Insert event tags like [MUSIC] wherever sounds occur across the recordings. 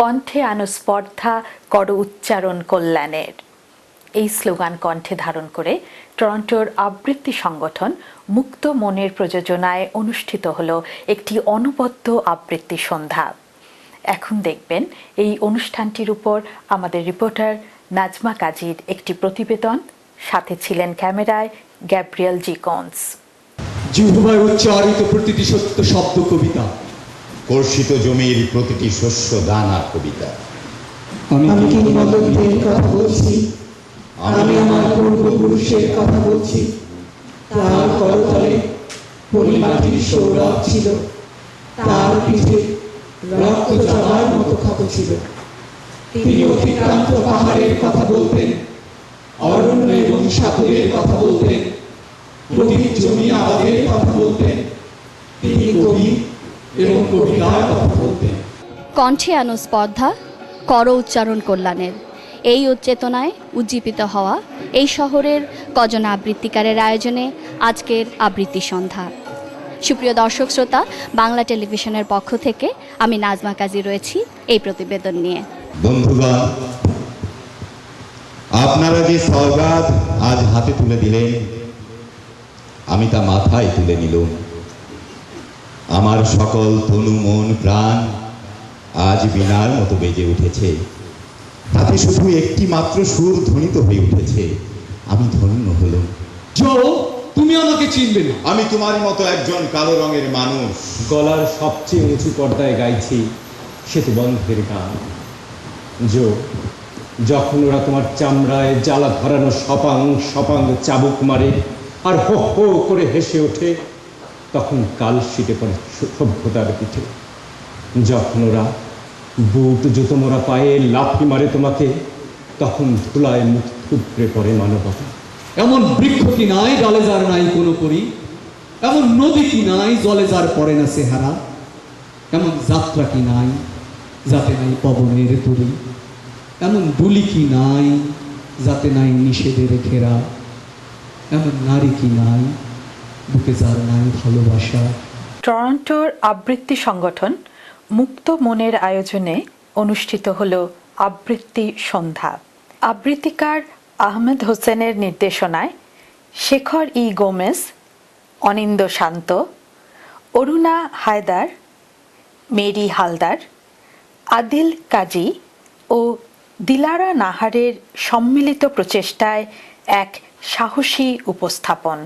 কণ্ঠে আনো স্পর্ধা, কর উচ্চারণ কল্যাণের। এই স্লোগান কণ্ঠে ধারণ করে টরন্টোর আবৃত্তি সংগঠন মুক্ত মনের প্রযোজনায় অনুষ্ঠিত হল একটি অনবদ্য আবৃত্তি সন্ধ্যা। এখন দেখবেন এই অনুষ্ঠানটির উপর আমাদের রিপোর্টার নাজমা কাজীর একটি প্রতিবেদন, সাথে ছিলেন ক্যামেরায় গ্যাব্রিয়েল জি কন্স। জিহ্বায় উচ্চারিত প্রতিটি সত্য শব্দ কবিতা কর্ষিত জমির প্রতিটি শস্য দানা কবিতা। আমি কিংবদন্তের কথা বলছি? আমি আমার পূর্বপুরুষের কথা বলছি। তার করতলে পরিমাটির সৌরভ ছিল। তার পিঠে রক্ত জমার মতো ক্ষত ছিল। তিনি অতিক্রান্ত পাহাড়ের কথা বলতেন অরণ্য এবং সাগরের কথা বলতেন প্রদীপ জমি আবাদের কথা বলতেন। তিনি কবি এবং কণ্ঠে আনো স্পর্ধা, কর উচ্চারণ কল্যাণের। এই উচ্চেতনায় উজ্জীবিত হওয়া এই শহরের কজন আবৃত্তিকারের আয়োজনে আজকের আবৃত্তি সন্ধ্যা। সুপ্রিয় দর্শক শ্রোতা, বাংলা টেলিভিশনের পক্ষ থেকে আমি নাজমা কাজী রয়েছি এই প্রতিবেদন নিয়ে। বন্ধুগণ, আপনারা যে সওগাত আজ হাতে তুলে দিলেন, আমি তা মাথায় তুলে নিলুম। আমার সকল তনু মন প্রাণ আজ বিনার মতো বেজে উঠেছে। তাতে শুধু একটি মাত্র সুর ধ্বনিত হয়ে উঠেছে। আমি ধন্য হলুম। জো তুমি আমাকে চিনবে না। আমি তোমার মতো একজন কালো রঙের মানুষ। গলার সবচেয়ে উঁচু পর্দায় গাইছি সেতু বন্ধের গান। জো যখন ওরা তোমার চামড়ায় জ্বালা ধরানো সপাং সপাং চাবুক মারে আর হো হো করে হেসে ওঠে তখন কাল শিটে পড়ে সভ্যতার পিঠে। যখন ওরা বুট জুতো মোড়া পায়ে লাফি মারে তোমাকে, তখন ধুলায় মুখ থুবড়ে পড়ে মানবতা। এমন বৃক্ষ কি নাই ডালে যার নাই কোনো পরি? এমন নদী কি নাই জলে যার পড়ে না সেহারা এমন যাত্রা কি নাই যাতে নাই পবনের তুলি এমন বুলি কি নাই যাতে নাই নিষেধের ঘেরা? এমন নারী কি নাই বুকে যার নাই ভালোবাসা। টরন্টোর আবৃত্তি সংগঠন মুক্ত মনের আয়োজনে অনুষ্ঠিত হল আবৃত্তি সন্ধ্যা। আবৃত্তিকার আহমেদ হোসেনের নির্দেশনায় Shekhar E Gomez, Anindo Shanto, Aruna Haider, Mary Haldar, Adil Kazi ও দিলারা নাহারের সম্মিলিত প্রচেষ্টায় এক সাহসী উপস্থাপন।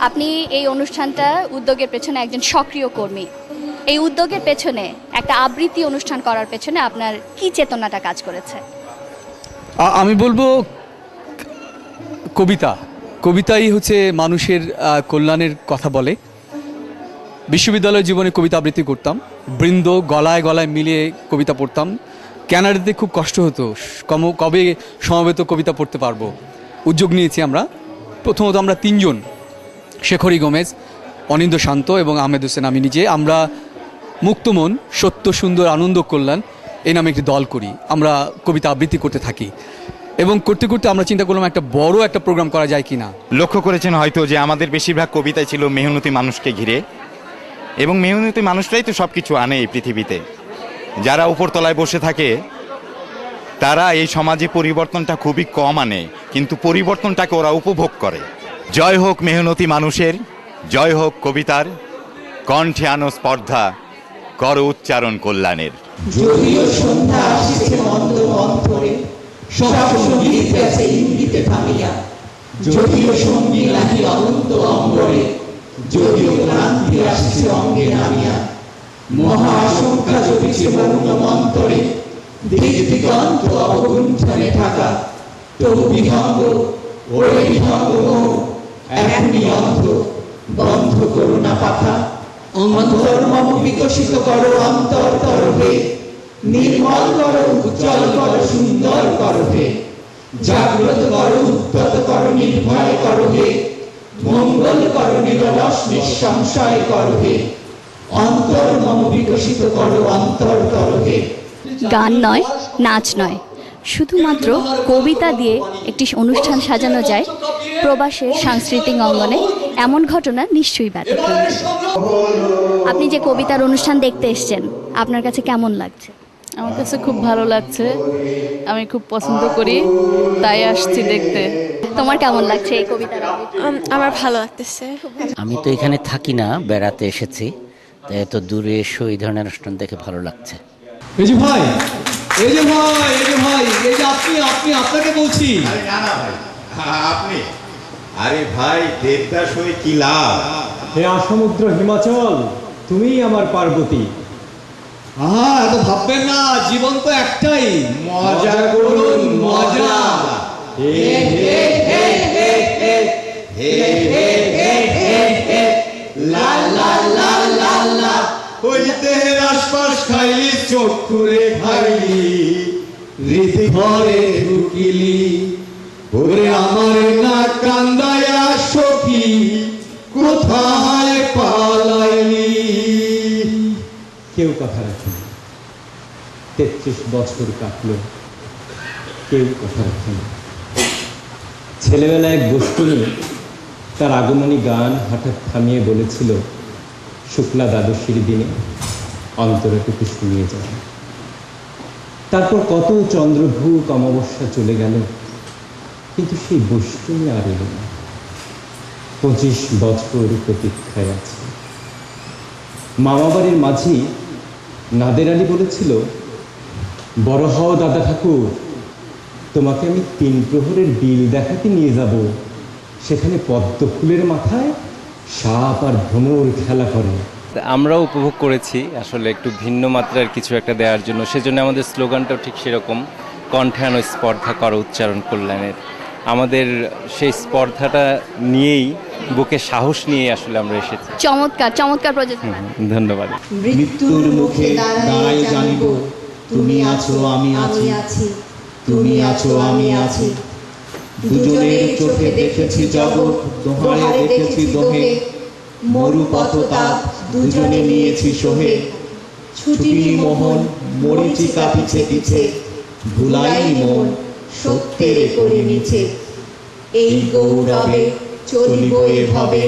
আপনি এই অনুষ্ঠানটা উদ্যোগের পেছনে একজন সক্রিয় কর্মী। এই উদ্যোগের পেছনে একটা আবৃত্তি অনুষ্ঠান করার পেছনে আপনার কি চেতনাটা কাজ করেছে? আমি বলব কবিতা। কবিতাই হচ্ছে মানুষের কল্যাণের কথা বলে। বিশ্ববিদ্যালয় জীবনে কবিতা আবৃত্তি করতাম। বৃন্দ গলায় গলায় মিলিয়ে কবিতা পড়তাম। ক্যানাডাতে খুব কষ্ট হতো, কম, কবে সমবেত কবিতা পড়তে পারব। উদ্যোগ নিয়েছি আমরা। প্রথমত আমরা তিনজন। শেখরী গোমেজ অনিন্দ শান্ত এবং আহমেদ হোসেন আমি নিজে। আমরা মুক্তমন সত্য, সুন্দর, আনন্দ, কল্যাণ এই নামে একটি দল করি। আমরা কবিতা আবৃত্তি করতে থাকি। এবং করতে করতে আমরা চিন্তা করলাম একটা বড় একটা প্রোগ্রাম করা যায় কিনা। লক্ষ্য করেছেন হয়তো যে আমাদের বেশিরভাগ কবিতাই ছিল মেহনতি মানুষকে ঘিরে। এবং মেহনতি মানুষরাই তো সব কিছু আনে এই পৃথিবীতে। যারা উপরতলায় বসে থাকে, তারা এই সমাজে পরিবর্তনটা খুবই কম আনে। কিন্তু পরিবর্তনটাকে ওরা উপভোগ করে। জয় হোক মেহনতি মানুষের, জয় হোক কবিতার, কণ্ঠে আনো স্পর্ধা, কর উচ্চারণ কল্যাণের। মৌন মন্তরে থাকা। তবু এখনই অন্ধ। বন্ধ করো না পাখা। অন্তর মম বিকশিত করো অন্তর তরফে নির্মল করো, উজ্জ্বল করো, সুন্দর করো হে। জাগ্রত করো, উদ্যত করো, নির্ভয় করো হে। মঙ্গল করো নিরলস নিঃসংশয় করো হে। অন্তর মম বিকশিত করো অন্তর করো গান নয়, নাচ নয়। শুধুমাত্র কবিতা দিয়ে একটি অনুষ্ঠান সাজানো যায় প্রবাসের সাংস্কৃতিক অঙ্গনে এমন ঘটনা নিশ্চয়ই ব্যতিক্রম আপনি যে কবিতার অনুষ্ঠান দেখতে এসছেন আপনার কাছে কেমন লাগছে? আমার কাছে খুব ভালো লাগছে। আমি খুব পছন্দ করি তাই আসছি দেখতে। তোমার কেমন লাগছে এই কবিতা আমার ভালো লাগতেছে। আমি তো এখানে থাকি না বেড়াতে এসেছি তাই এত দূরে এসো এই ধরনের অনুষ্ঠান দেখে ভালো লাগছে। ভাই এই যে ভাই এই যে ভাই এই যে আপনি আপনি আপনাকে বলছি আরে না না ভাই আপনি আরে ভাই দেবদাস হয়ে কি লাভ হে আসমুদ্র হিমাচল তুমিই আমার পার্বতী আহা এত ভাববেন না জীবন তো একটাই মজা করুন মজা ওই দেহের আশপাশ খাইলি চক্ষুরে খাইলি রীতি ঘরে ঢুকিলি। ওরে আমার না কান্দায়া সখী, কোথায় পালাইলি? কেউ কথা রাখেনি তেত্রিশ বছর কাটলো, কেউ কথা রাখেনি ছেলেবেলায় এক বস্তুনি তার আগমনী গান হঠাৎ থামিয়ে বলেছিল শুক্লা দ্বাদশীর দিনে অন্তরে অন্তরটুকু নিয়ে যায়। তারপর কত চন্দ্রভূক অমাবস্যা চলে গেল, কিন্তু সেই বস্তুনি আর এলো না। পঁচিশ বছর প্রতীক্ষায় আছে। মামাবাড়ির মাঝি নাদের আলী বলেছিল বড় হও দাদা ঠাকুর, তোমাকে আমি তিন প্রহরের বিল দেখাতে নিয়ে যাব। সেখানে পদ্ম ফুলের মাথায় সাপ আর ভ্রমর খেলা করে। আমরাও উপভোগ করেছি আসলে একটু ভিন্ন মাত্রার কিছু একটা দেওয়ার জন্য। সেজন্য আমাদের স্লোগানটাও ঠিক সেরকম কণ্ঠান ও স্পর্ধা করো উচ্চারণ কল্যাণের। আমাদের সেই স্পর্ধাটা নিয়েই বুকে সাহস নিয়ে আসলে আমরা এসেছি। চমৎকার চমৎকার প্রযোজনা ধন্যবাদ। মৃত্যুর মুখে দাঁড়াই জানিব তুমি আছো। আমি আছি। তুমি আছো আমি আছি। দুজনের চোখে দেখেছি জগৎ দোহারে দেখেছি দোহে। মরু পথতাপ দুজনে নিয়েছি সোহে। ছুটিনি মোহন মরিচিকা পিছে পিছে। ভুলাই মন সত্যের করে নিচে। এই গৌরবে চলিব এভাবে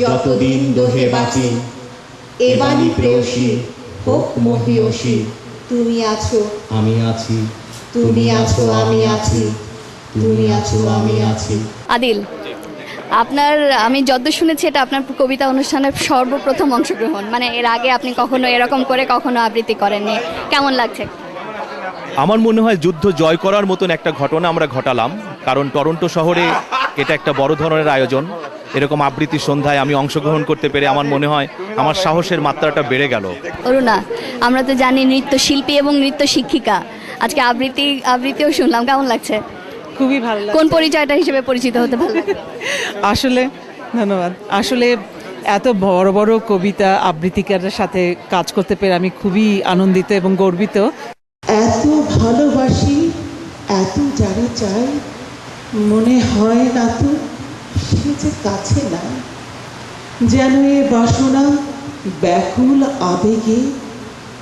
যতদিন দোহে বাঁচি। এবানি প্রেয়সী হোক মহিয়সী। তুমি আছো। আমি আছি তুমি আছো আমি আছি। তুমি আছো আমি আছি। আদিল আপনার আমি যদ্দূর শুনেছি এটা আপনার কবিতা অনুষ্ঠানের সর্বপ্রথম অংশগ্রহণ। মানে এর আগে আপনি কখনো এরকম করে কখনো আবৃত্তি করেননি। কেমন লাগছে? আমার মনে হয় যুদ্ধ জয় করার মতন একটা ঘটনা আমরা ঘটালাম কারণ টরন্টো শহরে এটা একটা বড় ধরনের আয়োজন। এরকম আবৃত্তি সন্ধ্যায় আমি অংশগ্রহণ করতে পেরে আমার মনে হয় আমার সাহসের মাত্রাটা বেড়ে গেল। অরুণা আমরা তো জানি নৃত্যশিল্পী এবং নৃত্য শিক্ষিকা আজকে আবৃত্তি আবৃত্তিও শুনলাম। কেমন লাগছে? খুবই ভালো কোন পরিচয়টা হিসেবে পরিচিত হতে ভালো লাগছে? [LAUGHS] আসলে ধন্যবাদ। আসলে এত বড় বড় কবিতা আবৃত্তিকারের সাথে কাজ করতে পেরে আমি খুবই আনন্দিত এবং গর্বিত। এত ভালোবাসি এত যারে চাই মনে হয় না তো সে যে কাছে না। যেন এ বাসনা ব্যাকুল আবেগে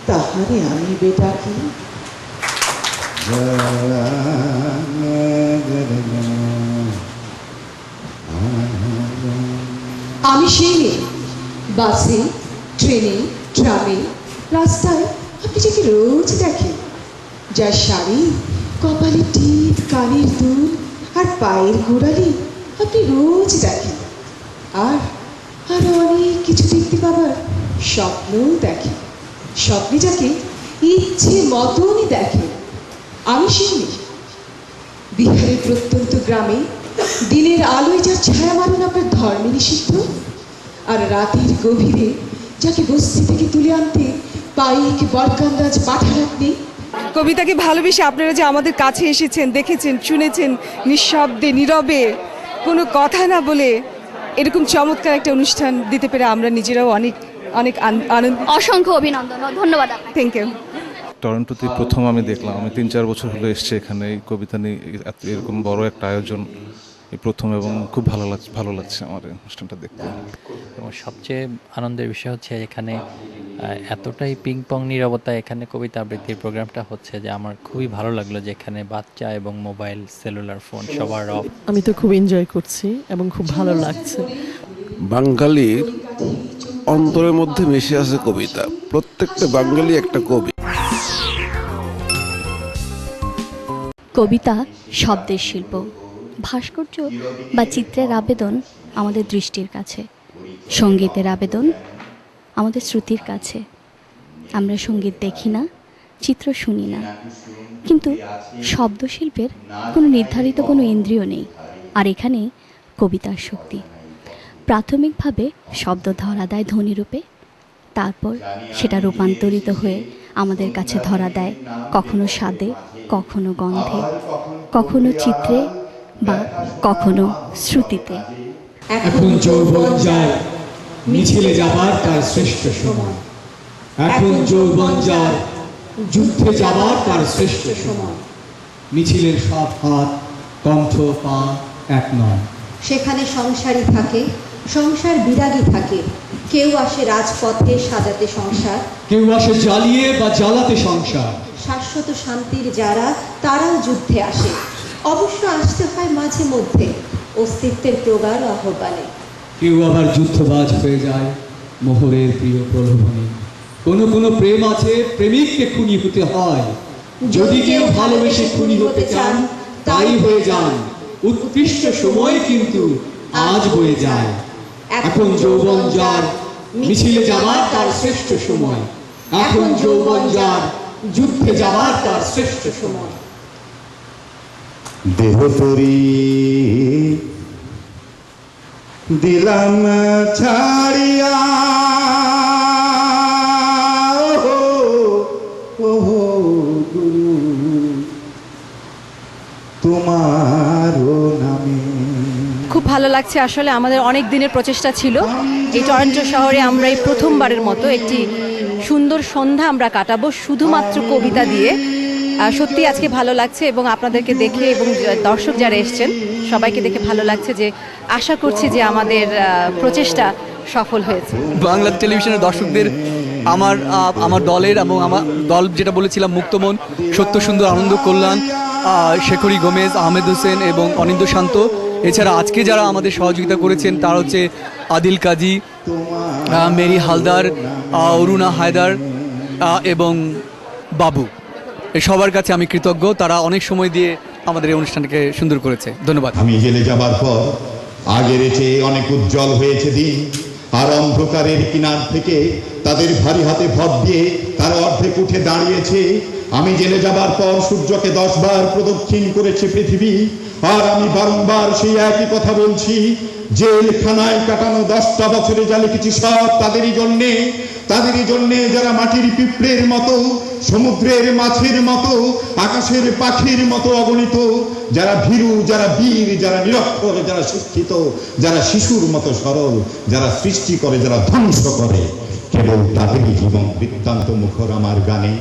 তাহারে আমি বেটাকি আমি সেই মেয়ে, বাসে, ট্রেনে, ট্রামে, রাস্তায় আপনি যাকে রোজ দেখেন যার শাড়ি, কপালে টিপ, কানের দুল আর পায়ের গোড়ালি আপনি রোজ দেখেন। আর আরও অনেক কিছু দেখতে পাবার স্বপ্নও দেখেন। স্বপ্নে যাকে ইচ্ছে মতনই দেখেন। আমি সেই বিহারের প্রত্যন্ত গ্রামে দিনের আলোয় যা ছায়া মারুন আপনার ধর্মে নিষিদ্ধ আর রাতের গভীরে যাকে বস্তি থেকে তুলে আনতে পাইক বরকান্দাজ পাঠান আপনি কবিতাকে ভালোবেসে আপনারা যে আমাদের কাছে এসেছেন দেখেছেন শুনেছেন নিঃশব্দে নীরবে কোনো কথা না বলে এরকম চমৎকার একটা অনুষ্ঠান দিতে পেরে আমরা নিজেরাও অনেক অনেক আনন্দ অসংখ্য অভিনন্দন ধন্যবাদ থ্যাংক ইউ টরন্টোতে প্রথম আমি দেখলাম। আমি তিন চার বছর হলো এসছি এখানে। এই কবিতা নিয়ে এত- এরকম বড় একটা আয়োজন এই প্রথম এবং খুব ভালো লাগছে ভালো লাগছে আমার এই অনুষ্ঠানটা দেখতে। এবং সবচেয়ে আনন্দের বিষয় হচ্ছে এখানে এতটাই পিং পং নিরবতা এখানে কবিতা আবৃত্তির প্রোগ্রামটা হচ্ছে যে আমার খুবই ভালো লাগল যে এখানে বাচ্চা এবং মোবাইল সেলুলার ফোন সবার অফ আমি তো খুব এনজয় করছি এবং খুব ভালো লাগছে। বাঙালির অন্তরের মধ্যে মিশে আছে কবিতা। প্রত্যেকটা বাঙালি একটা কবি। কবিতা শব্দের শিল্প। ভাস্কর্য বা চিত্রের আবেদন আমাদের দৃষ্টির কাছে। সঙ্গীতের আবেদন আমাদের শ্রুতির কাছে। আমরা সংগীত দেখি না, চিত্র শুনি না। কিন্তু শব্দশিল্পের কোনো নির্ধারিত কোনো ইন্দ্রিয় নেই, আর এখানে কবিতার শক্তি। প্রাথমিকভাবে শব্দ ধরা দেয় ধ্বনিরূপে তারপর সেটা রূপান্তরিত হয়ে আমাদের কাছে ধরা দেয়। কখনো স্বাদে কখনো গন্ধে কখনো চিত্রে বা কখনো শ্রুতিতে। এখন যৌবন যায় মিছিলে যাবার তার শ্রেষ্ঠ সময়। এখন যৌবন যায় যুদ্ধে যাবার তার শ্রেষ্ঠ সময়। মিছিলের সব হাত কণ্ঠ পা এক নয়। সেখানে সংসারই থাকে সংসার বিরাগী থাকে। কেউ আসে রাজপথে সাজাতে সংসার। কেউ আসে জ্বালিয়ে বা জ্বালাতে সংসার। শাশ্বত শান্তির যারা তারাও যুদ্ধে আসে। অবশ্য আসতে হয় মাঝে মধ্যে। অস্তিত্বের প্রগাঢ় আহ্বানে। কেউ আবার যুদ্ধবাজ হয়ে যায় মোহরের প্রিয় প্রলোভনে। কোনো কোনো প্রেম আছে প্রেমিককে খুনি হতে হয়। যদি কেউ ভালোবেসে খুনি হতে চান তাই হয়ে যান। উৎকৃষ্ট সময় কিন্তু আজ হয়ে যায়। এখন যৌবন যার মিছিলে যাবার তার শ্রেষ্ঠ সময়। এখন যৌবন যার যুদ্ধে যাবার তার শ্রেষ্ঠ সময়। দেহ তরি দিলাম ছাড়িয়া ভালো লাগছে। আসলে আমাদের অনেক দিনের প্রচেষ্টা ছিল। এই টরন্টো শহরে আমরা এই প্রথমবারের মতো একটি সুন্দর সন্ধ্যা আমরা কাটাবো, শুধুমাত্র কবিতা দিয়ে। সত্যি আজকে ভালো লাগছে এবং আপনাদেরকে দেখে এবং দর্শক যারা এসছেন, সবাইকে দেখে ভালো লাগছে যে আশা করছি যে আমাদের প্রচেষ্টা সফল হয়েছে। বাংলা টেলিভিশনের দর্শকদের আমার আমার দলের এবং আমার দল যেটা বলেছিলাম, মুক্তমন, সত্য সুন্দর, আনন্দ, কল্যাণ শেখরি, গোমেজ, আহমেদ হোসেন এবং অনিন্দ শান্ত এছাড়া আজকে যারা আমাদের সহযোগিতা করেছেন, তারা হচ্ছে আদিল কাজী মেরি হালদার অরুণা হায়দার এবং বাবু। সবার কাছে আমি কৃতজ্ঞ। তারা অনেক সময় দিয়ে আমাদের এই অনুষ্ঠানটাকে সুন্দর করেছে। ধন্যবাদ। আমি জেলে যাবার পর আগের চেয়ে অনেক উজ্জ্বল হয়েছে দিন। আর অন্ধকারের কিনার থেকে তাদের ভারী হাতে ভর দিয়ে তারা অর্ধেক উঠে দাঁড়িয়েছে। আমি জেলে যাবার পর সূর্যকে দশবার প্রদক্ষিণ করেছে পৃথিবী। আর আমি বারংবার সেই একই কথা বলছি, জেলখানায় কাটানো দশটা বছরে যা লিখেছি সব তাদেরই জন্যে তাদেরই জন্যে যারা মাটির পিঁপড়ের মতো, সমুদ্রের মাছের মতো, আকাশের পাখির মতো অগণিত, যারা ভীরু, যারা বীর, যারা নিরক্ষর, যারা শিক্ষিত, যারা শিশুর মতো সরল, যারা সৃষ্টি করে, যারা ধ্বংস করে, কেবল তাদেরই জীবন বৃত্তান্ত মুখর আমার গানে।